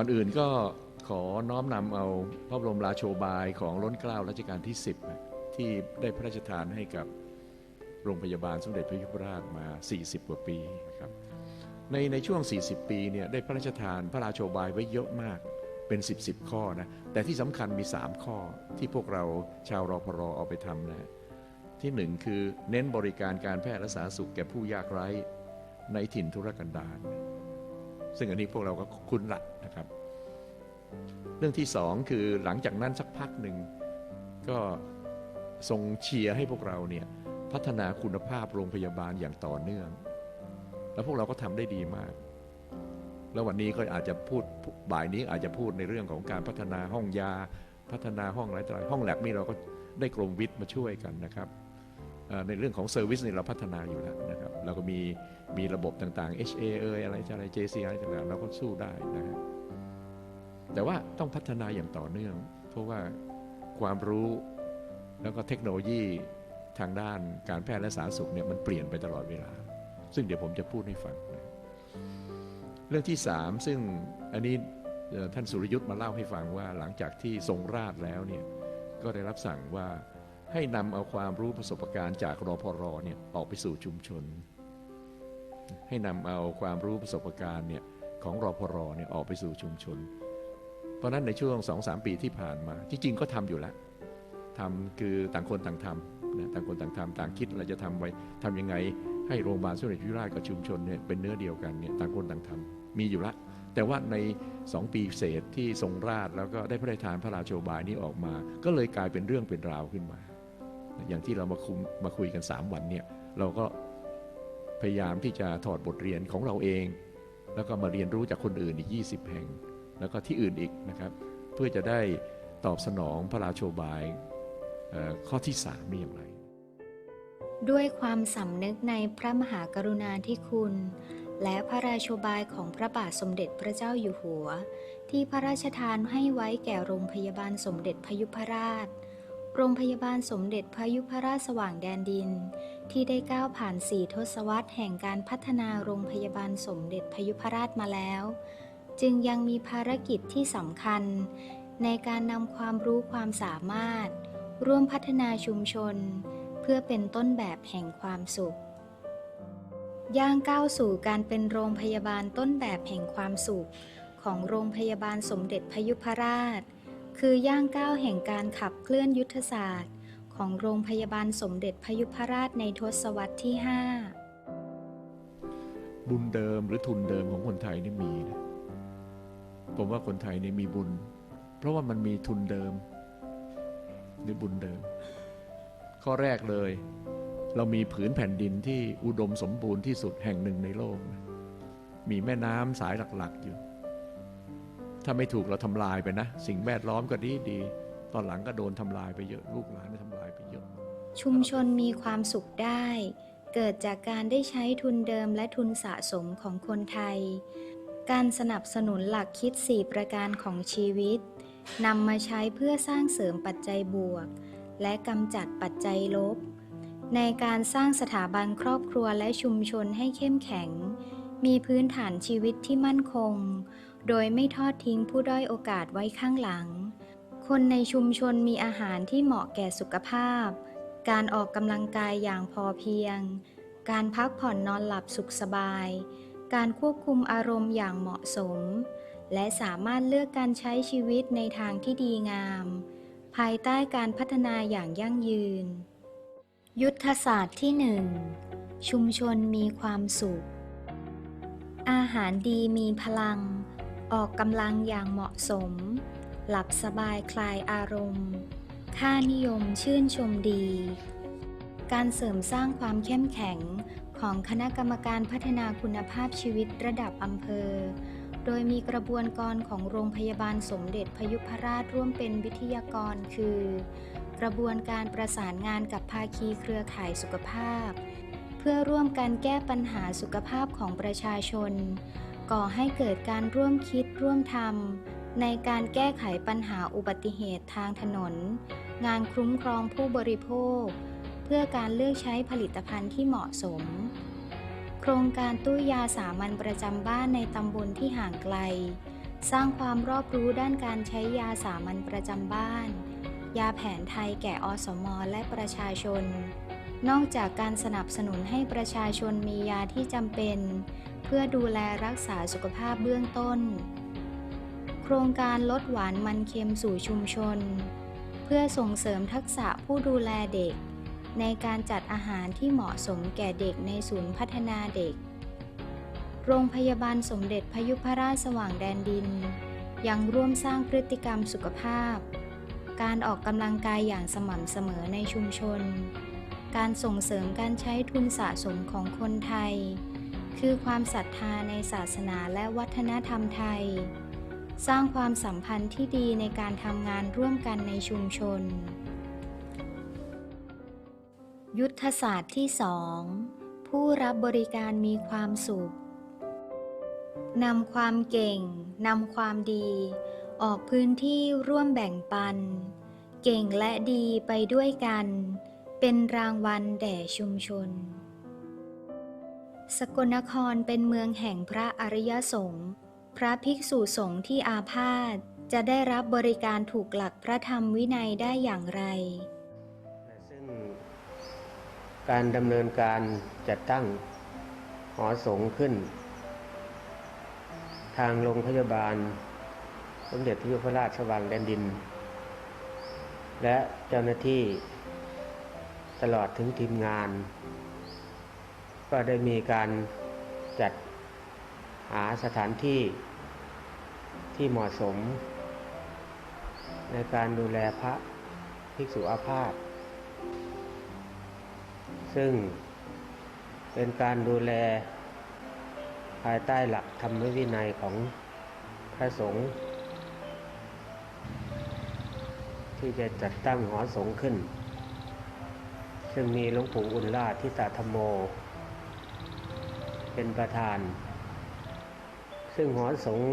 ก่อนอื่นก็ขอน้อมนำเอาพระบรมราโชบายของล้นเกล้ารัชกาลที่ 10 ที่ได้พระราชทานให้กับโรงพยาบาลสมเด็จพระยุพราชมา 40 กว่าปีนะครับในในช่วง 40 ปีเนี่ยได้พระราชทานพระราโชบายไว้เยอะมากเป็น 10บสข้อนะแต่ที่สำคัญมี 3 ข้อที่พวกเราชาวรอพรเอาไปทำนะที่หนึ่งคือเน้นบริการการแพทย์และสาธารณสุขแก่ผู้ยากไร้ในถิ่นทุรกันดาร ซึ่งอันนี้พวกเราก็คุ้นละนะครับ เรื่องที่สองคือหลังจากนั้นสักพักหนึ่งก็ทรงเชียร์ให้พวกเราเนี่ยพัฒนาคุณภาพโรงพยาบาลอย่างต่อเนื่อง แล้วพวกเราก็ทำได้ดีมาก แล้ววันนี้ก็อาจจะพูดบ่ายนี้อาจจะพูดในเรื่องของการพัฒนาห้องยา พัฒนาห้องอะไรต่ออะไรห้องแลบนี่เราก็ได้กรมวิทย์มาช่วยกันนะครับ ในเรื่องของเซอร์วิสเนี่ยเราพัฒนาอยู่แล้วนะครับเราก็มีมีระบบต่างๆ HA เอยอะไรอะไร JC อะไรต่างๆเราก็สู้ได้นะฮะแต่ว่าต้องพัฒนาอย่างต่อเนื่อง เพราะว่าความรู้แล้วก็เทคโนโลยีทางด้านการแพทย์และสาธารณสุขเนี่ยมันเปลี่ยนไปตลอดเวลา ซึ่งเดี๋ยวผมจะพูดให้ฟังนะเรื่องที่สามซึ่งอันนี้ท่านสุรยุทธ์มาเล่าให้ฟังว่าหลังจากที่ทรงราชแล้วเนี่ยก็ได้รับสั่งว่า ให้นำเอาความรู้ประสบการณ์จากรอพรเนี่ยออกไปสู่ชุมชน ให้นำเอาความรู้ประสบการณ์เนี่ยของรอพรเนี่ยออกไปสู่ชุมชน เพราะนั้นในช่วงสองสามปีที่ผ่านมา ที่จริงก็ทำอยู่แล้วทำคือต่างคนต่างทำนะต่างคนต่างทำต่างคิดเราจะทำไว้ทำยังไงให้โรงพยาบาลสมเด็จพระยุราชกับชุมชนเนี่ยเป็นเนื้อเดียวกันเนี่ยต่างคนต่างทำมีอยู่แล้วแต่ว่าใน 2 ปีเศษที่ทรงราชแล้วก็ได้พระราชทานพระราชโชบายนี้ออกมา ก็เลยกลายเป็นเรื่องเป็นราวขึ้นมา อย่างที่เรามาคุมมาคุยกัน 3 วันเนี่ยเราก็พยายามที่จะถอดบทเรียนของเราเอง แล้วก็มาเรียนรู้จากคนอื่นอีก 20 แห่ง แล้วก็ที่อื่นอีกนะครับ เพื่อจะได้ตอบสนองพระราโชบายข้อที่3นี่อย่างไร ด้วยความสำนึกในพระมหากรุณาธิคุณ และพระราโชบายของพระบาทสมเด็จพระเจ้าอยู่หัว ที่พระราชทานให้ไว้แก่โรงพยาบาลสมเด็จพยุพราช โรงพยาบาลสมเด็จพยุพราชสว่างแดนดิน ที่ได้ก้าวผ่านสี่ทศวรรษแห่งการพัฒนาโรงพยาบาลสมเด็จพยุพราชมาแล้ว จึงยังมีภารกิจที่สำคัญ ในการนำความรู้ความสามารถ ร่วมพัฒนาชุมชน เพื่อเป็นต้นแบบแห่งความสุข ย่างก้าวสู่การเป็นโรงพยาบาลต้นแบบแห่งความสุข ของโรงพยาบาลสมเด็จพยุพราช คือย่างก้าวแห่งการขับเคลื่อนยุทธศาสตร์ ของโรงพยาบาลสมเด็จพยุพราชในทศวรรษที่ 5 บุญเดิมหรือทุนเดิมของคนไทยนี่มีนะผมว่าคนไทยนี่มีบุญ เพราะว่ามันมีทุนเดิมหรือบุญเดิม ข้อแรกเลย เรามีผืนแผ่นดินที่อุดมสมบูรณ์ที่สุดแห่งหนึ่งในโลกนะมีแม่น้ำสายหลักๆอยู่ ถ้าไม่ถูกเราทำลายไปนะ สิ่งแวดล้อมก็ดีดี ตอนหลังก็โดนทำลายไปเยอะลูกหลานก็ทำลายไปเยอะ ชุมชนมีความสุขได้ เกิดจากการได้ใช้ทุนเดิมและทุนสะสมของคนไทย การสนับสนุนหลักคิด 4 ประการของชีวิตนำมาใช้เพื่อสร้างเสริมปัจจัยบวก และกำจัดปัจจัยลบ ในการสร้างสถาบันครอบครัวและชุมชนให้เข้มแข็ง มีพื้นฐานชีวิตที่มั่นคง โดยไม่ทอดทิ้งผู้ด้อยโอกาสไว้ข้างหลัง คนในชุมชนมีอาหารที่เหมาะแก่สุขภาพ การออกกำลังกายอย่างพอเพียง การพักผ่อนนอนหลับสุขสบาย การควบคุมอารมณ์อย่างเหมาะสม และสามารถเลือกการใช้ชีวิตในทางที่ดีงาม ภายใต้การพัฒนาอย่างยั่งยืน ยุทธศาสตร์ที่1ชุมชนมีความสุข อาหารดีมีพลัง ออกกำลังอย่างเหมาะสม หลับสบายคลายอารมณ์ ค่านิยมชื่นชมดี การเสริมสร้างความเข้มแข็งของคณะกรรมการพัฒนาคุณภาพชีวิตระดับอำเภอ โดยมีกระบวนการของโรงพยาบาลสมเด็จพยุพราชร่วมเป็นวิทยากรคือ กระบวนการประสานงานกับภาคีเครือข่ายสุขภาพ เพื่อร่วมกันแก้ปัญหาสุขภาพของประชาชน ก่อให้เกิดการร่วมคิดร่วมทำในการแก้ไขปัญหาอุบัติเหตุทางถนน งานคุ้มครองผู้บริโภค เพื่อการเลือกใช้ผลิตภัณฑ์ที่เหมาะสม โครงการตู้ยาสามัญประจำบ้านในตำบลที่ห่างไกล สร้างความรอบรู้ด้านการใช้ยาสามัญประจำบ้าน ยาแผนไทยแก่อสมและประชาชน นอกจากการสนับสนุนให้ประชาชนมียาที่จำเป็น พื่อดูแลรักษาสุขภาพเบื้องต้น โครงการลดหวานมันเค็มสู่ชุมชน เพื่อส่งเสริมทักษะผู้ดูแลเด็ก ในการจัดอาหารที่เหมาะสมแก่เด็กในศูนย์พัฒนาเด็ก โรงพยาบาลสมเด็จพยุพราชสว่างแดนดิน ยังร่วมสร้างพฤติกรรมสุขภาพ การออกกำลังกายอย่างสม่ำเสมอในชุมชน การส่งเสริมการใช้ทุนสะสมของคนไทย คือความศรัทธาในศาสนาและวัฒนธรรมไทย สร้างความสัมพันธ์ที่ดีในการทำงานร่วมกันในชุมชน ยุทธศาสตร์ที่ 2 ผู้รับบริการมีความสุขนำความเก่ง นำความดี ออกพื้นที่ร่วมแบ่งปัน เก่งและดีไปด้วยกัน เป็นรางวัลแด่ชุมชน สกลนครเป็นเมืองแห่งพระอริยสงฆ์พระภิกษุสงฆ์ที่อาพาธจะได้รับบริการถูกหลักพระธรรมวินัยได้อย่างไร ซึ่งการดำเนินการจัดตั้งหอสงฆ์ขึ้น ทางโรงพยาบาล สมเด็จพระยุพราชสว่างแดนดิน และเจ้าหน้าที่ตลอดถึงทีมงาน ก็ได้มีการจัดหาสถานที่ที่เหมาะสม ในการดูแลพระภิกษุอาพาธซึ่งเป็นการดูแลภายใต้หลักธรรมวินัยของพระสงฆ์ที่จะจัดตั้งหอสงฆ์ขึ้น ซึ่งมีหลวงปู่อุลลาธิตาธรรมโม เป็นประธาน ซึ่งหอสงฆ์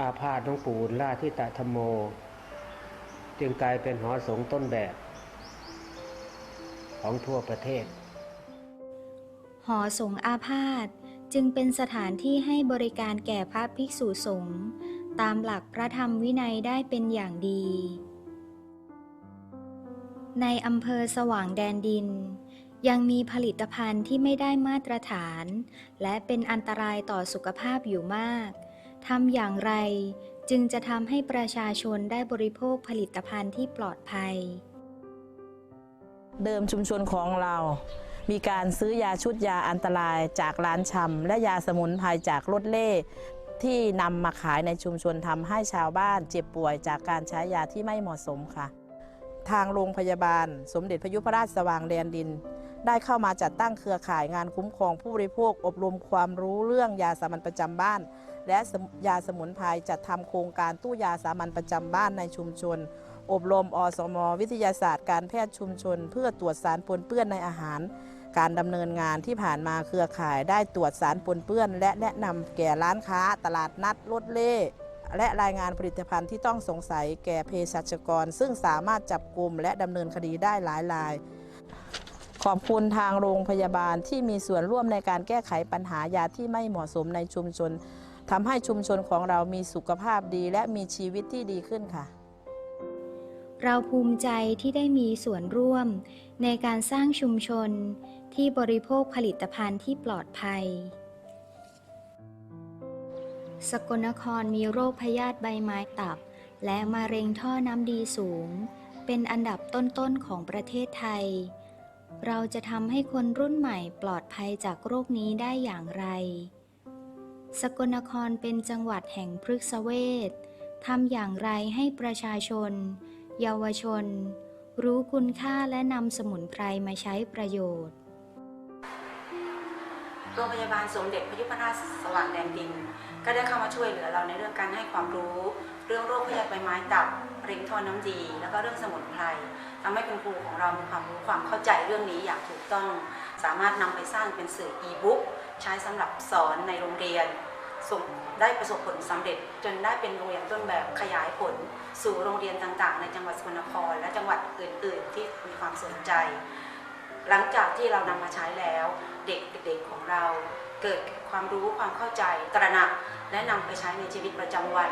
อาพาธหลวงปู่ลลาธิตาธรรมโม จึงกลายเป็นหอสงฆ์ต้นแบบ ของทั่วประเทศ หอสงฆ์อาพาธจึงเป็นสถานที่ให้บริการแก่พระภิกษุสงฆ์ตามหลักพระธรรมวินัยได้เป็นอย่างดี ในอำเภอสว่างแดนดิน ยังมีผลิตภัณฑ์ที่ไม่ได้มาตรฐาน และเป็นอันตรายต่อสุขภาพอยู่มาก ทำอย่างไรจึงจะทำให้ประชาชนได้บริโภคผลิตภัณฑ์ที่ปลอดภัย เดิมชุมชนของเรา มีการซื้อยาชุดยาอันตรายจากร้านชำและยาสมุนไพรจากรถเล่ที่นำมาขายในชุมชนทำให้ชาวบ้านเจ็บป่วยจากการใช้ยาที่ไม่เหมาะสมค่ะ ทางโรงพยาบาล สมเด็จพระยุพราชสว่างแดนดิน ได้เข้ามาจัดตั้งเครือข่ายงานคุ้มครองผู้บริโภค อบรมความรู้เรื่องยาสามัญประจำบ้าน และยาสมุนไพรจัดทำโครงการตู้ยาสามัญประจำบ้านในชุมชน อบรมอสม วิทยาศาสตร์การแพทย์ชุมชน เพื่อตรวจสารปนเปื้อนในอาหาร การดำเนินงานที่ผ่านมาเครือข่ายได้ตรวจสารปนเปื้อน และแนะนำแก่ร้านค้า ตลาดนัดรถเล่และรายงานผลิตภัณฑ์ที่ต้องสงสัยแก่เภสัชกร ซึ่งสามารถจับกลุ่มและดำเนินคดีได้หลายราย ขอบคุณทางโรงพยาบาลที่มีส่วนร่วมในการแก้ไขปัญหายาที่ไม่เหมาะสมในชุมชนทำให้ชุมชนของเรามีสุขภาพดีและมีชีวิตที่ดีขึ้นค่ะ เราภูมิใจที่ได้มีส่วนร่วม ในการสร้างชุมชนที่บริโภคผลิตภัณฑ์ที่ปลอดภัย สกลนครมีโรคพยาธิใบไม้ตับ และมะเร็งท่อน้ำดีสูง เป็นอันดับต้นๆของประเทศไทย เราจะทำให้คนรุ่นใหม่ปลอดภัยจากโรคนี้ได้อย่างไร สกลนครเป็นจังหวัดแห่งพฤกษเวชทำอย่างไรให้ประชาชน เยาวชน รู้คุณค่าและนำสมุนไพรมาใช้ประโยชน์ โรงพยาบาลสมเด็จพระยุพราชสว่างแดนดิน ก็ได้เข้ามาช่วยเหลือเราในเรื่องการให้ความรู้ เรื่องโรคพยาธิใบไม้ตับ ร็งทอน้ำดี แล้วก็เรื่องสมุนไพรทำให้คุณครูของเรามีความรู้ความเข้าใจเรื่องนี้อย่างถูกต้อง สามารถนำไปสร้างเป็นสื่ออีบุ๊กใช้สำหรับสอนในโรงเรียนส่งได้ประสบผลสำเร็จ จนได้เป็นโรงเรียนต้นแบบขยายผล สู่โรงเรียนต่างๆ ในจังหวัดสกลนคร และจังหวัดอื่น ๆ ที่มีความสนใจ หลังจากที่เรานำมาใช้แล้ว เด็กๆของเรา เกิดความรู้ความเข้าใจตระหนัก และนำไปใช้ในชีวิตประจำวัน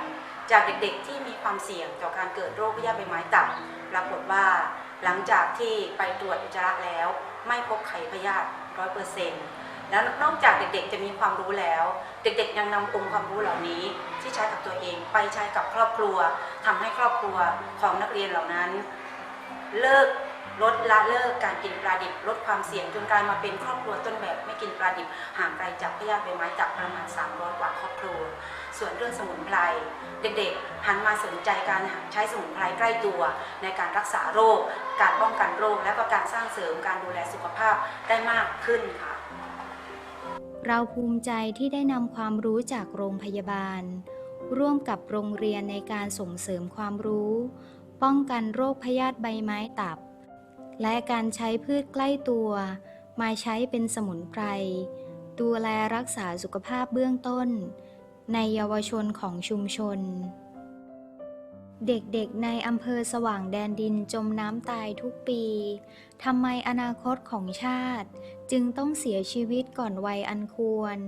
จากเด็กๆที่มีความเสี่ยงต่อการเกิดโรคพยาธิใบไม้ตับปรากฏว่าหลังจากที่ไปตรวจอุจจาระแล้ว ไม่พบไข้พยาธิร้อยเปอร์เซ็นต์แล้วนอกจากเด็กๆจะมีความรู้แล้ว เด็กๆยังนำองค์ความรู้เหล่านี้ ที่ใช้กับตัวเองไปใช้กับครอบครัวทำให้ครอบครัวของนักเรียนเหล่านั้น เลิก ลดละเลิกการกินปลาดิบลดความเสี่ยงจนกลายมาเป็นครอบครัวต้นแบบไม่กินปลาดิบห่างไกลจากพยาธิใบไม้ตับประมาณ 300 กว่าครอบครัว ส่วนเรื่องสมุนไพรเด็กๆ หันมาสนใจการใช้สมุนไพรใกล้ตัวในการรักษาโรค การป้องกันโรค และก็การสร้างเสริมการดูแลสุขภาพได้มากขึ้นค่ะ เราภูมิใจที่ได้นำความรู้จากโรงพยาบาล ร่วมกับโรงเรียนในการส่งเสริมความรู้ ป้องกันโรคพยาธิใบไม้ตับ และการใช้พืชใกล้ตัว มาใช้เป็นสมุนไพร ดูแลรักษาสุขภาพเบื้องต้น ในเยาวชนของชุมชน เด็กๆในอำเภอสว่างแดนดินจมน้ำตายทุกปี ทำไมอนาคตของชาติ จึงต้องเสียชีวิตก่อนวัยอันควร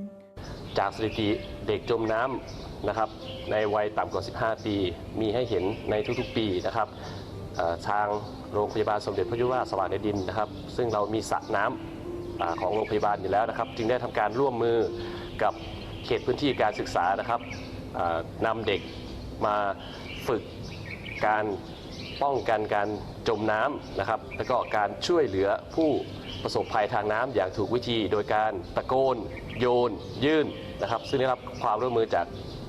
จากสถิติเด็กจมน้ำนะครับในวัยต่ำกว่า 15 ปี มีให้เห็นในทุกๆ ปีนะครับ ทางโรงพยาบาลสมเด็จพระยุพราชสว่างแดนดินนะครับ ซึ่งเรามีสระน้ำอ่าของโรงพยาบาลอยู่แล้วนะครับ จึงได้ทำการร่วมมือกับเขตพื้นที่การศึกษานะครับอ่านำเด็กมาฝึกการป้องกันการจมน้ำนะครับ แล้วก็การช่วยเหลือผู้ประสบภัยทางน้ำอย่างถูกวิธี โดยการตะโกน โยน ยื่นนะครับ ซึ่งได้รับความร่วมมือจาก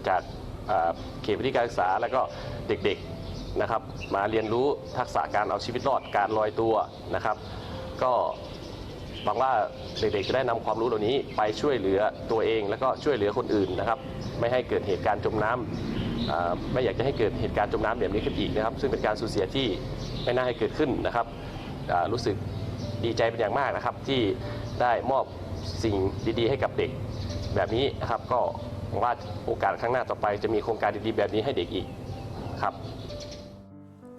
จากเขตพื้นที่การศึกษา แล้วก็เด็กๆ นะครับ มาเรียนรู้ทักษะการเอาชีวิตรอดการลอยตัวนะครับ ก็หวังว่าเด็กๆจะได้นำความรู้เหล่านี้ไปช่วยเหลือตัวเอง แล้วก็ช่วยเหลือคนอื่นนะครับ ไม่ให้เกิดเหตุการณ์จมน้ำอ่าไม่อยากจะให้เกิดเหตุการณ์จมน้ำแบบนี้ขึ้นอีกนะครับ ซึ่งเป็นการสูญเสียที่ไม่น่าให้เกิดขึ้นนะครับรู้สึกดีใจเป็นอย่างมากนะครับ ที่ได้มอบสิ่งดีๆ ให้กับเด็กแบบนี้นะครับ ก็หวังว่าโอกาสข้างหน้าต่อไปจะมีโครงการดีๆ แบบนี้ให้เด็กอีกครับ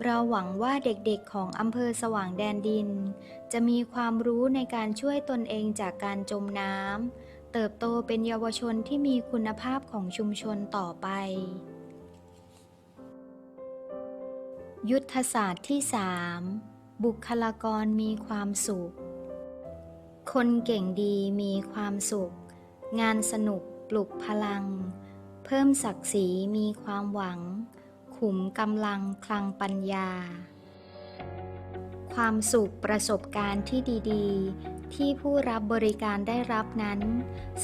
เราหวังว่าเด็กๆของอำเภอสว่างแดนดิน จะมีความรู้ในการช่วยตนเองจากการจมน้ำ เติบโตเป็นเยาวชนที่มีคุณภาพของชุมชนต่อไป ยุทธศาสตร์ที่ 3 บุคลากรมีความสุข คนเก่งดีมีความสุข งานสนุกปลุกพลัง เพิ่มศักดิ์ศรีมีความหวัง ขุมกำลังคลังปัญญา ความสุขประสบการณ์ที่ดีๆ ที่ผู้รับบริการได้รับนั้น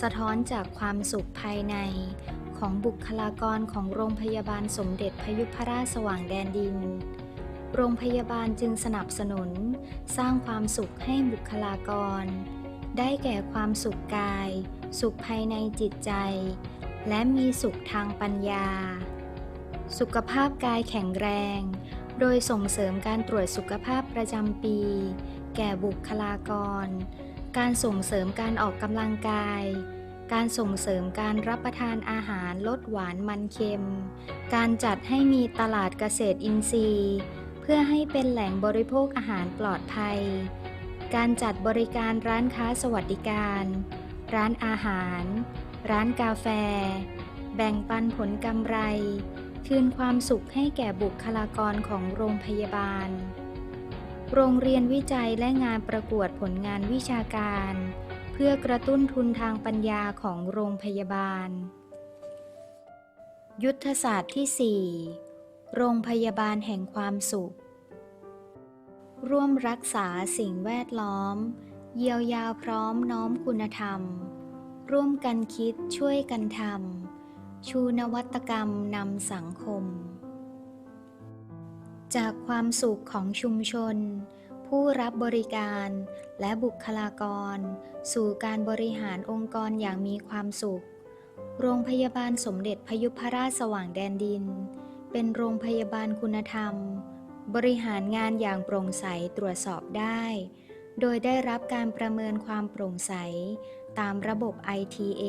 สะท้อนจากความสุขภายใน ของบุคลากรของโรงพยาบาลสมเด็จพยุพราชสว่างแดนดิน โรงพยาบาลจึงสนับสนุน สร้างความสุขให้บุคลากร ได้แก่ความสุขกาย สุขภายในจิตใจ และมีสุขทางปัญญา สุขภาพกายแข็งแรง โดยส่งเสริมการตรวจสุขภาพประจำปี แก่บุคลากร การส่งเสริมการออกกำลังกาย การส่งเสริมการรับประทานอาหารลดหวานมันเค็ม การจัดให้มีตลาดเกษตรอินทรีย์ เพื่อให้เป็นแหล่งบริโภคอาหารปลอดภัย การจัดบริการร้านค้าสวัสดิการ ร้านอาหาร ร้านกาแฟ แบ่งปันผลกำไร คืนความสุขให้แก่บุคลากรของโรงพยาบาล โรงเรียนวิจัยและงานประกวดผลงานวิชาการ เพื่อกระตุ้นทุนทางปัญญาของโรงพยาบาล ยุทธศาสตร์ที่ 4 โรงพยาบาลแห่งความสุข ร่วมรักษาสิ่งแวดล้อม เยียวยาพร้อมน้อมคุณธรรม ร่วมกันคิดช่วยกันทำ ชูนวัตกรรมนำสังคม จากความสุขของชุมชน ผู้รับบริการและบุคลากร สู่การบริหารองค์กรอย่างมีความสุข โรงพยาบาลสมเด็จพยุพราชสว่างแดนดิน เป็นโรงพยาบาลคุณธรรม บริหารงานอย่างโปร่งใสตรวจสอบได้ โดยได้รับการประเมินความโปร่งใสตามระบบ ITA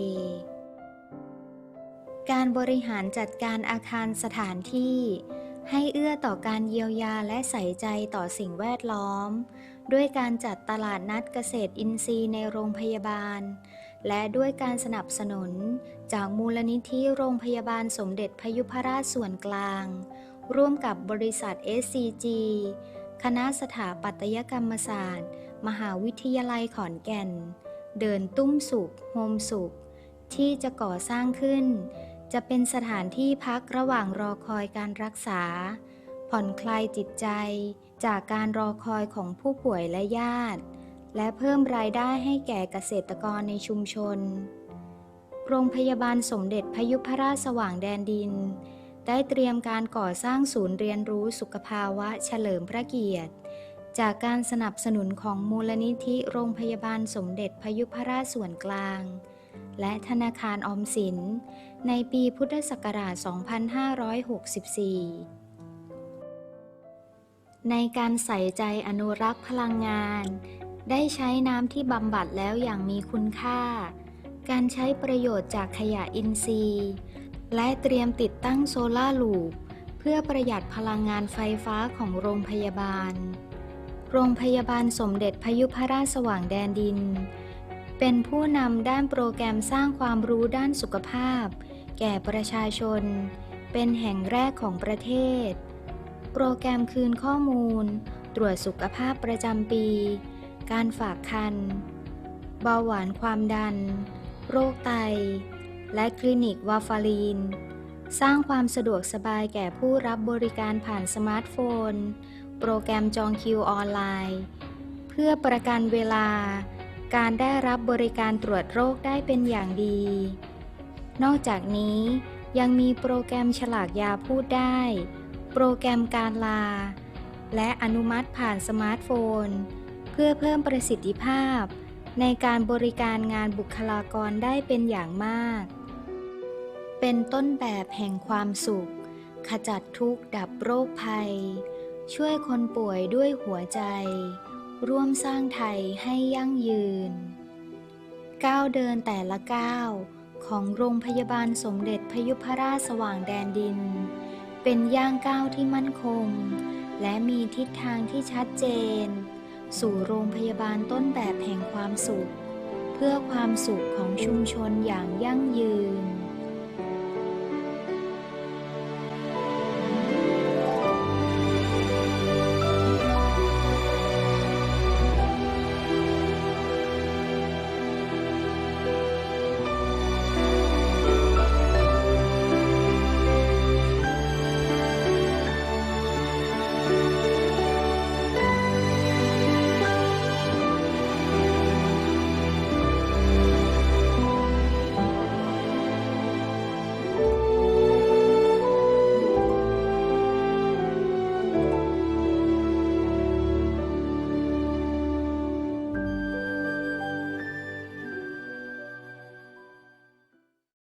การบริหารจัดการอาคารสถานที่ ให้เอื้อต่อการเยียวยาและใส่ใจต่อสิ่งแวดล้อม ด้วยการจัดตลาดนัดเกษตรอินทรีย์ในโรงพยาบาล และด้วยการสนับสนุน จากมูลนิธิโรงพยาบาลสมเด็จพยุพราชส่วนกลาง ร่วมกับบริษัท SCG คณะสถาปัตยกรรมศาสตร์ มหาวิทยาลัยขอนแก่น เดินตุ้มสุขโฮมสุข ที่จะก่อสร้างขึ้น จะเป็นสถานที่พักระหว่างรอคอยการรักษา ผ่อนคลายจิตใจ จากการรอคอยของผู้ป่วยและญาติ และเพิ่มรายได้ให้แก่เกษตรกรในชุมชน โรงพยาบาลสมเด็จพยุพราชสว่างแดนดิน ได้เตรียมการก่อสร้างศูนย์เรียนรู้สุขภาวะเฉลิมพระเกียรติ จากการสนับสนุนของมูลนิธิโรงพยาบาลสมเด็จพยุพราชส่วนกลาง และธนาคารออมสิน ในปีพุทธศักราช 2564 ในการใส่ใจอนุรักษ์พลังงาน ได้ใช้น้ำที่บำบัดแล้วอย่างมีคุณค่า การใช้ประโยชน์จากขยะอินทรีย์ และเตรียมติดตั้งโซลาร์ลูปเพื่อประหยัดพลังงานไฟฟ้าของโรงพยาบาล โรงพยาบาลสมเด็จพยุพราชสว่างแดนดิน เป็นผู้นำด้านโปรแกรมสร้างความรู้ด้านสุขภาพ แก่ประชาชน เป็นแห่งแรกของประเทศ โปรแกรมคืนข้อมูล ตรวจสุขภาพประจำปี การฝากคันเบาหวานความดัน โรคไต และคลินิกวาฟารีน สร้างความสะดวกสบายแก่ผู้รับบริการผ่านสมาร์ทโฟน โปรแกรมจองคิวออนไลน์ เพื่อประกันเวลา การได้รับบริการตรวจโรคได้เป็นอย่างดี นอกจากนี้ยังมีโปรแกรมฉลากยาพูดได้ โปรแกรมการลา และอนุมัติผ่านสมาร์ทโฟน เพื่อเพิ่มประสิทธิภาพ ในการบริการงานบุคลากรได้เป็นอย่างมาก เป็นต้นแบบแห่งความสุข ขจัดทุกข์ดับโรคภัย ช่วยคนป่วยด้วยหัวใจ ร่วมสร้างไทยให้ยั่งยืนก้าวเดินแต่ละก้าว ของโรงพยาบาลสมเด็จพยุพราชสว่างแดนดิน เป็นย่างก้าวที่มั่นคง และมีทิศทางที่ชัดเจน สู่โรงพยาบาลต้นแบบแห่งความสุข เพื่อความสุขของชุมชนอย่างยั่งยืน